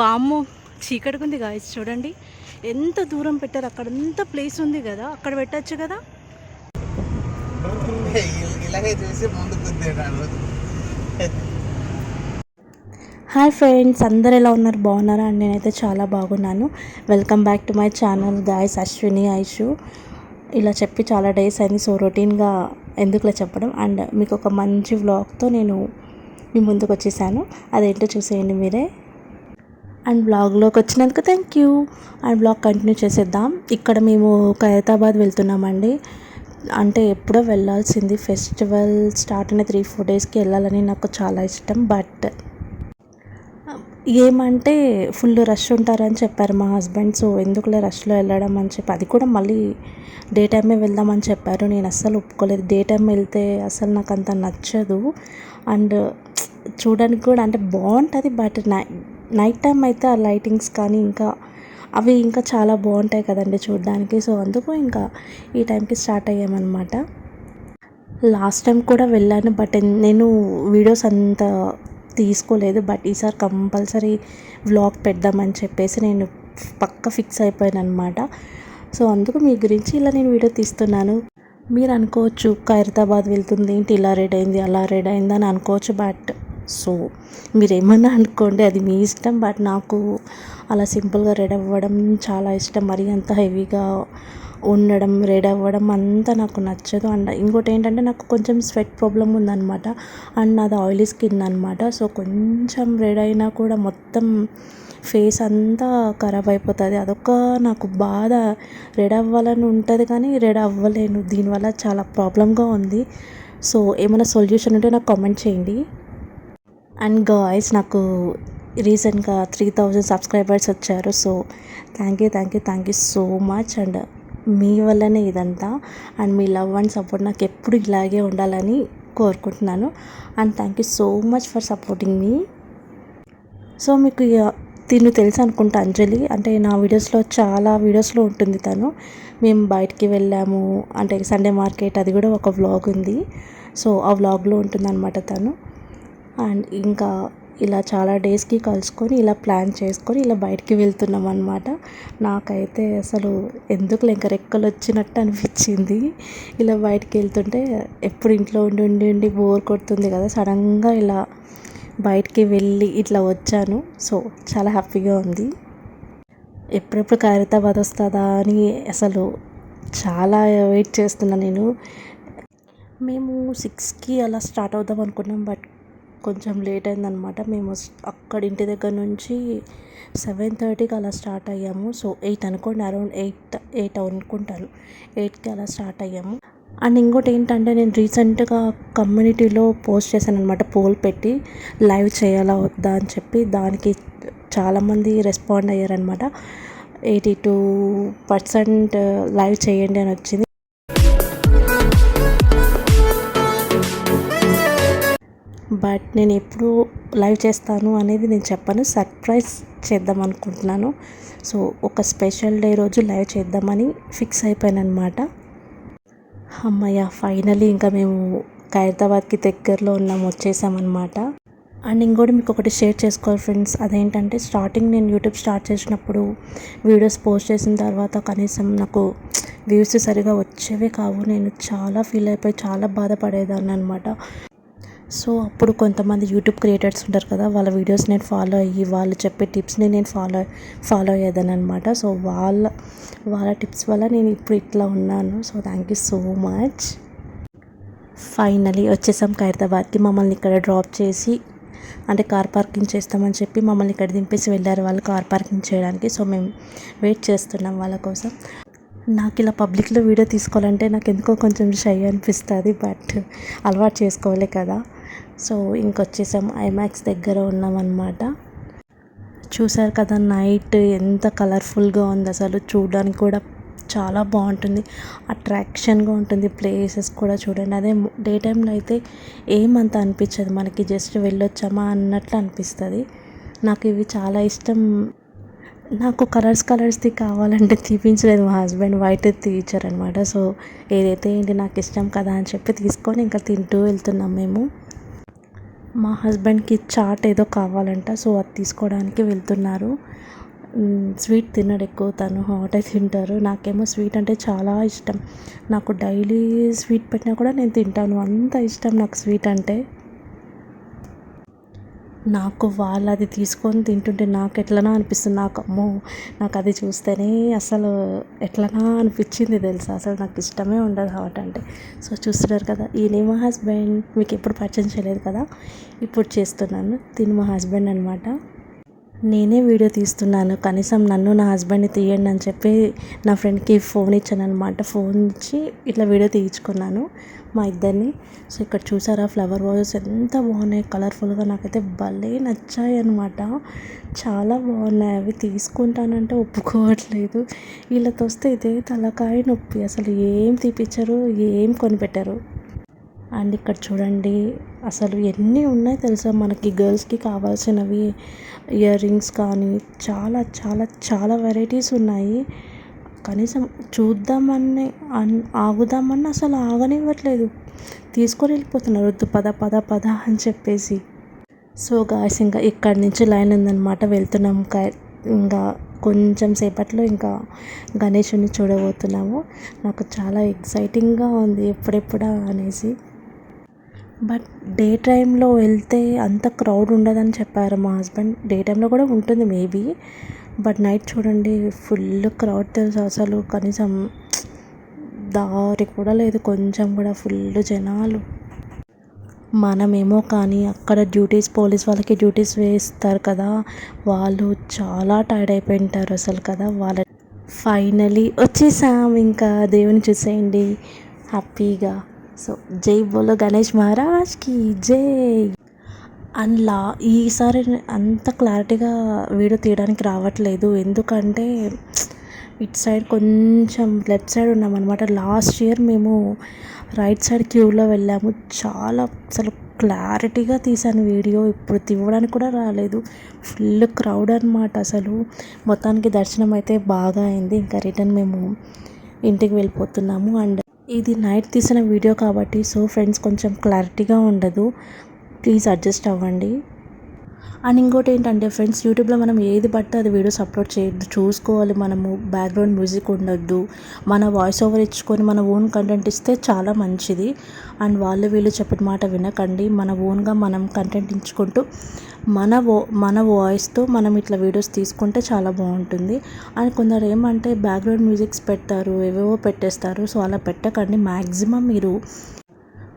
వామ్మో చీకటిగా ఉంది గాయస్ చూడండి. ఎంత దూరం పెట్టారు అక్కడ ఎంత ప్లేస్ ఉంది కదా అక్కడ పెట్టచ్చు కదా? ఇలాగే చూసి హాయ్ ఫ్రెండ్స్ అందరు ఎలా ఉన్నారు? బాగున్నారా? అండ్ నేనైతే చాలా బాగున్నాను. Welcome back to my channel guys Ashwini Aishu ఇలా చెప్పి చాలా డేస్ అయింది సో రొటీన్గా ఎందుకులా చెప్పడం. అండ్ మీకు ఒక మంచి వ్లాగ్తో నేను మీ ముందుకు వచ్చేసాను. అదేంటో చూసేయండి మీరే. అండ్ బ్లాగ్లోకి వచ్చినందుకు thank you and blog continue చేసేద్దాం. ఇక్కడ మేము ఖైరతాబాద్ వెళ్తున్నామండి. అంటే ఎప్పుడో వెళ్ళాల్సింది. ఫెస్టివల్ స్టార్ట్ అయిన త్రీ ఫోర్ డేస్కి వెళ్ళాలని నాకు చాలా ఇష్టం. బట్ ఏమంటే ఫుల్ రష్ ఉంటారని చెప్పారు మా హస్బెండ్ సో ఎందుకులే రష్లో వెళ్ళడం అని చెప్పి అది కూడా మళ్ళీ డే టైమే వెళ్దామని చెప్పారు. నేను అస్సలు ఒప్పుకోలేదు. డే టైం వెళ్తే అసలు నాకు అంత నచ్చదు. అండ్ చూడడానికి కూడా అంటే బాగుంటుంది బట్ నా నైట్ టైం అయితే ఆ లైటింగ్స్ కానీ ఇంకా అవి ఇంకా చాలా బాగుంటాయి కదండి చూడడానికి. సో అందుకు ఇంకా ఈ టైంకి స్టార్ట్ అయ్యామన్నమాట. లాస్ట్ టైం కూడా వెళ్ళాను బట్ నేను వీడియోస్ అంత తీసుకోలేదు. బట్ ఈసారి కంపల్సరీ వ్లాగ్ పెడదామని చెప్పేసి నేను పక్క ఫిక్స్ అయిపోయాను అనమాట సో అందుకు మీ గురించి ఇలా నేను వీడియో తీస్తున్నాను. మీరు అనుకోవచ్చు ఖైరతాబాద్ వెళ్తుంది ఏంటి ఇలా రెడీ అయింది అలా రెడీ అయింది అని అనుకోవచ్చు బట్ సో మీరేమన్నా అనుకోండి అది మీ ఇష్టం బట్ నాకు అలా సింపుల్గా రెడీ అవ్వడం చాలా ఇష్టం. మరీ అంత హెవీగా ఉండడం రెడీ అవ్వడం అంతా నాకు నచ్చదు. అండ్ ఇంకోటి ఏంటంటే నాకు కొంచెం స్వెట్ ప్రాబ్లం ఉందన్నమాట. అండ్ నాది ఆయిలీ స్కిన్ అనమాట సో కొంచెం రెడీ అయినా కూడా మొత్తం ఫేస్ అంతా ఖరాబ్ అయిపోతుంది. అదొక నాకు బాధ. రెడీ అవ్వాలని ఉంటుంది కానీ రెడీ అవ్వలేను. దీనివల్ల చాలా ప్రాబ్లంగా ఉంది. సో ఏమైనా సొల్యూషన్ ఉంటే నాకు కామెంట్ చేయండి. అండ్ గాయ్స్ నాకు రీసెంట్గా త్రీ థౌజండ్ సబ్స్క్రైబర్స్ వచ్చారు. So thank you thank you thank you so much. And మీ వల్లనే ఇదంతా. అండ్ మీ లవ్ అండ్ సపోర్ట్ నాకు ఎప్పుడు ఇలాగే ఉండాలని కోరుకుంటున్నాను. And thank you so much for supporting me. So మీకు ఇక తిను తెలుసు అనుకుంటా అంజలి. అంటే నా వీడియోస్లో చాలా వీడియోస్లో ఉంటుంది తను. మేము బయటికి వెళ్ళాము. అంటే సండే మార్కెట్ అది కూడా ఒక వ్లాగ్ ఉంది. సో ఆ వ్లాగ్లో ఉంటుందన్నమాట తను. అండ్ ఇంకా ఇలా చాలా డేస్కి కలుసుకొని ఇలా ప్లాన్ చేసుకొని ఇలా బయటికి వెళ్తున్నాం అనమాట నాకైతే అసలు ఎందుకు ఇంకా రెక్కలు వచ్చినట్టు అనిపించింది. ఇలా బయటికి వెళ్తుంటే ఎప్పుడు ఇంట్లో ఉండి ఉండి ఉండి బోర్ కొడుతుంది కదా సడన్గా ఇలా బయటికి వెళ్ళి ఇట్లా వచ్చాను. సో చాలా హ్యాపీగా ఉంది. ఎప్పుడెప్పుడు ఖైరతాబాద్ వస్తుందా అని అసలు చాలా వెయిట్ చేస్తున్నా నేను. మేము సిక్స్కి అలా స్టార్ట్ అవుదాం అనుకున్నాం బట్ కొంచెం లేట్ అయిందనమాట. మేము అక్కడ ఇంటి దగ్గర నుంచి సెవెన్ థర్టీకి అలా స్టార్ట్ అయ్యాము. సో ఎయిట్ అనుకోండి అరౌండ్ ఎయిట్ ఎయిట్ అనుకుంటాను ఎయిట్కి అలా స్టార్ట్ అయ్యాము. అండ్ ఇంకోటి ఏంటంటే నేను రీసెంట్గా కమ్యూనిటీలో పోస్ట్ చేశాను అనమాట పోల్ పెట్టి లైవ్ చేయాలా వద్దా అని చెప్పి దానికి చాలామంది రెస్పాండ్ అయ్యారనమాట. ఎయిటీ టూ పర్సెంట్ లైవ్ చేయండి అని వచ్చింది. బట్ నేను ఎప్పుడు లైవ్ చేస్తాను అనేది నేను చెప్పను. సర్ప్రైజ్ చేద్దాం అనుకుంటున్నాను. సో ఒక స్పెషల్ డే రోజు లైవ్ చేద్దామని ఫిక్స్ అయిపోయాను అనమాట అమ్మయ్య ఫైనలీ ఇంకా మేము ఖైరతాబాద్కి దగ్గరలో ఉన్నాం వచ్చేసామన్నమాట అండ్ ఇంకోటి మీకు ఒకటి షేర్ చేసుకోవాలి ఫ్రెండ్స్. అదేంటంటే స్టార్టింగ్ నేను యూట్యూబ్ స్టార్ట్ చేసినప్పుడు వీడియోస్ పోస్ట్ చేసిన తర్వాత కనీసం నాకు వ్యూస్ సరిగా వచ్చేవే కావు. నేను చాలా ఫీల్ అయిపోయి చాలా బాధపడేదాన్ని అనమాట సో అప్పుడు కొంతమంది యూట్యూబ్ క్రియేటర్స్ ఉంటారు కదా వాళ్ళ వీడియోస్ నేను ఫాలో అయ్యి వాళ్ళు చెప్పే టిప్స్ని నేను ఫాలో ఫాలో అయ్యేదాన్ని అనమాట సో వాళ్ళ వాళ్ళ టిప్స్ వల్ల నేను ఇప్పుడు ఇట్లా ఉన్నాను. So thank you so much. Finally వచ్చేసాం ఖైరతాబాద్కి. మమ్మల్ని ఇక్కడ డ్రాప్ చేసి అంటే కార్ పార్కింగ్ చేస్తామని చెప్పి మమ్మల్ని ఇక్కడ దింపేసి వెళ్ళారు వాళ్ళు కార్ పార్కింగ్ చేయడానికి. సో మేము వెయిట్ చేస్తున్నాం వాళ్ళ కోసం. నాకు ఇలా పబ్లిక్లో వీడియో తీసుకోవాలంటే నాకు ఎందుకో కొంచెం షై అనిపిస్తుంది బట్ అలవాటు చేసుకోవాలి కదా. సో ఇంకొచ్చేసాం ఐమాక్స్ దగ్గర ఉన్నామన్నమాట. చూసారు కదా నైట్ ఎంత కలర్ఫుల్గా ఉంది అసలు. చూడడానికి కూడా చాలా బాగుంటుంది. అట్రాక్షన్గా ఉంటుంది ప్లేసెస్ కూడా చూడండి. అదే డే టైంలో అయితే ఏమంత అనిపించదు. మనకి జస్ట్ వెళ్ళొచ్చామా అన్నట్లు అనిపిస్తుంది. నాకు ఇవి చాలా ఇష్టం. నాకు కలర్స్ కలర్స్ది కావాలంటే తీపించలేదు మా హస్బెండ్ వైట్ తీయించారనమాట సో ఏదైతే ఏంటి నాకు ఇష్టం కదా అని చెప్పి తీసుకొని ఇంకా తింటూ వెళ్తున్నాం మేము. మా హస్బెండ్కి చాట్ ఏదో కావాలంట సో అది తీసుకోవడానికి వెళ్తున్నారు. స్వీట్ తినడు ఎక్కువ తను హాటే తింటారు. నాకేమో స్వీట్ అంటే చాలా ఇష్టం. నాకు డైలీ స్వీట్ పెట్టినా కూడా నేను తింటాను. అంత ఇష్టం నాకు స్వీట్ అంటే. నాకు వాళ్ళు అది తీసుకొని తింటుంటే నాకు ఎట్లనా అనిపిస్తుంది. నాకు అమ్మో నాకు అది చూస్తేనే అసలు ఎట్లనా అనిపించింది తెలుసా? అసలు నాకు ఇష్టమే ఉండదు హాట్ అంటే. సో చూస్తున్నారు కదా ఈయనే మా హస్బెండ్ మీకు ఎప్పుడు పరిచయం చేయలేదు కదా? ఇప్పుడు చేస్తున్నాను. తిని మా హస్బెండ్ అనమాట నేనే వీడియో తీస్తున్నాను. కనీసం నన్ను నా హస్బెండ్ని తీయండి అని చెప్పి నా ఫ్రెండ్కి ఫోన్ ఇచ్చాను అనమాట ఫోన్ ఇచ్చి ఇట్లా వీడియో తీయించుకున్నాను. మా ఇద్దరిని. సో ఇక్కడ చూసారా ఫ్లవర్ వాజెస్ ఎంత బాగున్నాయి కలర్ఫుల్గా నాకైతే భలే నచ్చాయి అనమాట చాలా బాగున్నాయి అవి తీసుకుంటానంటే ఒప్పుకోవట్లేదు. వీళ్ళతో వస్తే ఇదే తలకాయ నొప్పి అసలు ఏం తీపిచ్చారు ఏం కొనిపెట్టారు. అండ్ ఇక్కడ చూడండి అసలు ఎన్ని ఉన్నాయి తెలుసా మనకి గర్ల్స్కి కావాల్సినవి? ఇయర్ రింగ్స్ కానీ చాలా చాలా చాలా వెరైటీస్ ఉన్నాయి. కనీసం చూద్దామని అన్- ఆగుదామని అసలు ఆగనివ్వట్లేదు. తీసుకొని వెళ్ళిపోతున్నారు. వద్దు పద పద పద అని చెప్పేసి. సో గాయస్ ఇంకా ఇక్కడి నుంచి లైన్ ఉందన్నమాట. వెళ్తున్నాం. కా- ఇంకా కొంచెం సేపట్లో ఇంకా గణేషుని చూడబోతున్నాము. నాకు చాలా ఎక్సైటింగ్గా ఉంది ఎప్పుడెప్పుడా అనేసి. బట్ డే టైంలో వెళ్తే అంత క్రౌడ్ ఉండదని చెప్పారు మా హస్బెండ్ డే టైంలో కూడా ఉంటుంది మేబీ బట్ నైట్ చూడండి ఫుల్ క్రౌడ్ తెలుసు అసలు. కనీసం దారి కూడా లేదు కొంచెం కూడా ఫుల్ జనాలు. మనమేమో కానీ అక్కడ డ్యూటీస్ పోలీస్ వాళ్ళకి డ్యూటీస్ వేస్తారు కదా. వాళ్ళు చాలా టైర్డ్ అయిపోయి ఉంటారు అసలు కదా. వాళ్ళ ఫైనలీ వచ్చేసాం ఇంకా దేవుని చూసేయండి. హ్యాపీగా. సో జై బోలో గణేష్ మహారాజ్కి జై. అందులో ఈసారి అంత క్లారిటీగా వీడియో తీయడానికి రావట్లేదు. ఎందుకంటే ఇటు సైడ్ కొంచెం లెఫ్ట్ సైడ్ ఉన్నామన్నమాట. లాస్ట్ ఇయర్ మేము రైట్ సైడ్ క్యూలో వెళ్ళాము. చాలా అసలు క్లారిటీగా తీశాను వీడియో. ఇప్పుడు తీయడానికి కూడా రాలేదు. ఫుల్ క్రౌడ్ అనమాట అసలు. మొత్తానికి దర్శనం అయితే బాగా అయింది. ఇంకా రిటర్న్ మేము ఇంటికి వెళ్ళిపోతున్నాము. అండ్ ఇది నైట్ తీసిన వీడియో కాబట్టి సో ఫ్రెండ్స్ కొంచెం క్లారిటీగా ఉండదు. ప్లీజ్ అడ్జస్ట్ అవ్వండి. అండ్ ఇంకోటి ఏంటంటే ఫ్రెండ్స్ యూట్యూబ్లో మనం ఏది పడితే అది వీడియోస్ అప్లోడ్ చేయొద్దు. చూసుకోవాలి మనము. బ్యాక్గ్రౌండ్ మ్యూజిక్ ఉండొద్దు. మన వాయిస్ ఓవర్ ఇచ్చుకొని మన ఓన్ కంటెంట్ ఇస్తే చాలా మంచిది. అండ్ వాళ్ళు వీళ్ళు చెప్పిన మాట వినకండి. మన ఓన్గా మనం కంటెంట్ ఇచ్చుకుంటూ మన వో మన వాయిస్తో మనం ఇట్లా వీడియోస్ తీసుకుంటే చాలా బాగుంటుంది. అండ్ కొందరు ఏమంటే బ్యాక్గ్రౌండ్ మ్యూజిక్స్ పెడతారు ఏవేవో పెట్టేస్తారు. సో అలా పెట్టకండి. మ్యాక్సిమం మీరు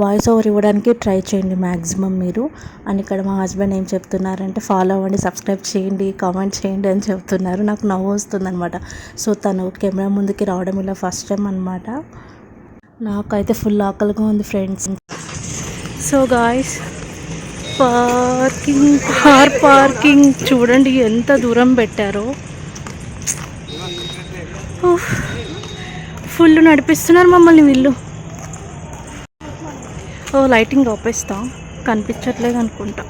వాయిస్ ఓవర్ ఇవ్వడానికి ట్రై చేయండి మ్యాక్సిమం మీరు. అండ్ ఇక్కడ మా హస్బెండ్ ఏం చెప్తున్నారంటే ఫాలో అవ్వండి సబ్స్క్రైబ్ చేయండి కామెంట్ చేయండి అని చెప్తున్నారు. నాకు నవ్వు వస్తుందనమాట సో తను కెమెరా ముందుకి రావడం ఇలా ఫస్ట్ టైం అనమాట నాకైతే ఫుల్ ఆకలిగా ఉంది friends. So guys parking car parking చూడండి ఎంత దూరం పెట్టారో. ఫుల్ నడిపిస్తున్నారు మమ్మల్ని వీళ్ళు. ఓ లైటింగ్ ఆపేస్తా. కనిపించట్లేదు అనుకుంటా.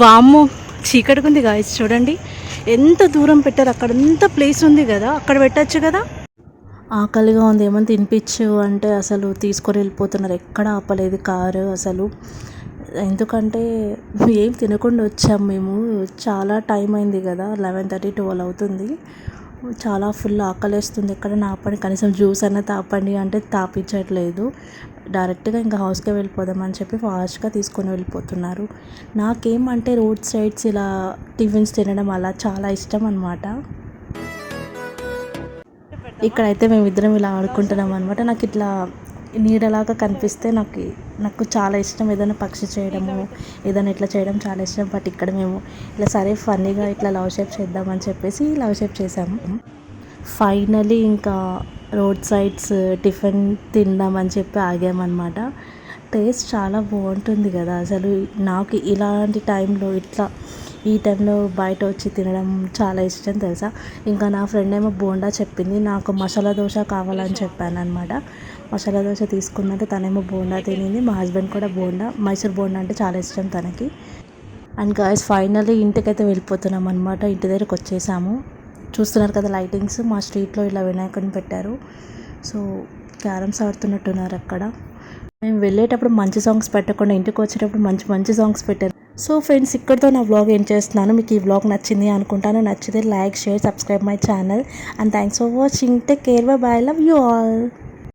వామ్మో చీకటిగా ఉంది గాయస్ చూడండి. ఎంత దూరం పెట్టారు అక్కడ ఎంత ప్లేస్ ఉంది కదా అక్కడ పెట్టచ్చు కదా. ఆకలిగా ఉంది ఏమని తినిపించు అంటే అసలు తీసుకొని వెళ్ళిపోతున్నారు. ఎక్కడ ఆపలేదు కారు అసలు. ఎందుకంటే ఏం తినకుండా వచ్చాం మేము. చాలా టైం అయింది కదా లెవెన్ థర్టీ ట్వెల్వ్ అవుతుంది. చాలా ఫుల్ ఆకలేస్తుంది. ఎక్కడ ఆపండి కనీసం జ్యూస్ అన్నా తాపండి అంటే తాపించట్లేదు. డైరెక్ట్గా ఇంకా హౌస్కే వెళ్ళిపోదామని చెప్పి ఫాస్ట్గా తీసుకొని వెళ్ళిపోతున్నారు. నాకేమంటే రోడ్ సైడ్స్ ఇలా టిఫిన్స్ తినడం అలా చాలా ఇష్టం అనమాట ఇక్కడైతే మేమిద్దరం ఇలా ఆడుకుంటున్నాం అనమాట నాకు ఇట్లా నీడలాగా కనిపిస్తే నాకు నాకు చాలా ఇష్టం ఏదైనా పక్షి చేయడము ఏదైనా ఇట్లా చేయడం చాలా ఇష్టం. బట్ ఇక్కడ మేము ఇలా సరే ఫన్నీగా ఇట్లా లవ్ షేప్ చేద్దామని చెప్పేసి లవ్ షేప్ చేసాము ఫైనలీ ఇంకా రోడ్ సైడ్స్ టిఫిన్ తిందామని చెప్పి ఆగామన్నమాట. టేస్ట్ చాలా బాగుంటుంది కదా అసలు. నాకు ఇలాంటి టైంలో ఇట్లా ఈ టైంలో బయట వచ్చి తినడం చాలా ఇష్టం తెలుసా? ఇంకా నా ఫ్రెండ్ ఏమో బోండా చెప్పింది నాకు మసాలా దోశ కావాలని చెప్పాను అనమాట మసాలా దోశ తీసుకున్నట్టు తనేమో బోండా తినింది. మా హస్బెండ్ కూడా బోండా. మైసూర్ బోండా అంటే చాలా ఇష్టం తనకి. అండ్ గాయస్ ఫైనల్లీ ఇంటికైతే వెళ్ళిపోతున్నాం అనమాట ఇంటి దగ్గరకు వచ్చేసాము. చూస్తున్నారు కదా లైటింగ్స్. మా స్ట్రీట్లో ఇలా వినాయకుడిని పెట్టారు. సో క్యారమ్స్ ఆడుతున్నట్టున్నారు అక్కడ. మేము వెళ్ళేటప్పుడు మంచి సాంగ్స్ పెట్టకుండా ఇంటికి వచ్చేటప్పుడు మంచి మంచి సాంగ్స్ పెట్టారు. సో ఫ్రెండ్స్ ఇక్కడితో నా వ్లాగ్ ఏం చేస్తున్నాను. మీకు ఈ వ్లాగ్ నచ్చింది అనుకుంటాను. నచ్చితే like share subscribe my channel. And thanks for watching. Take care. Bye bye love you all.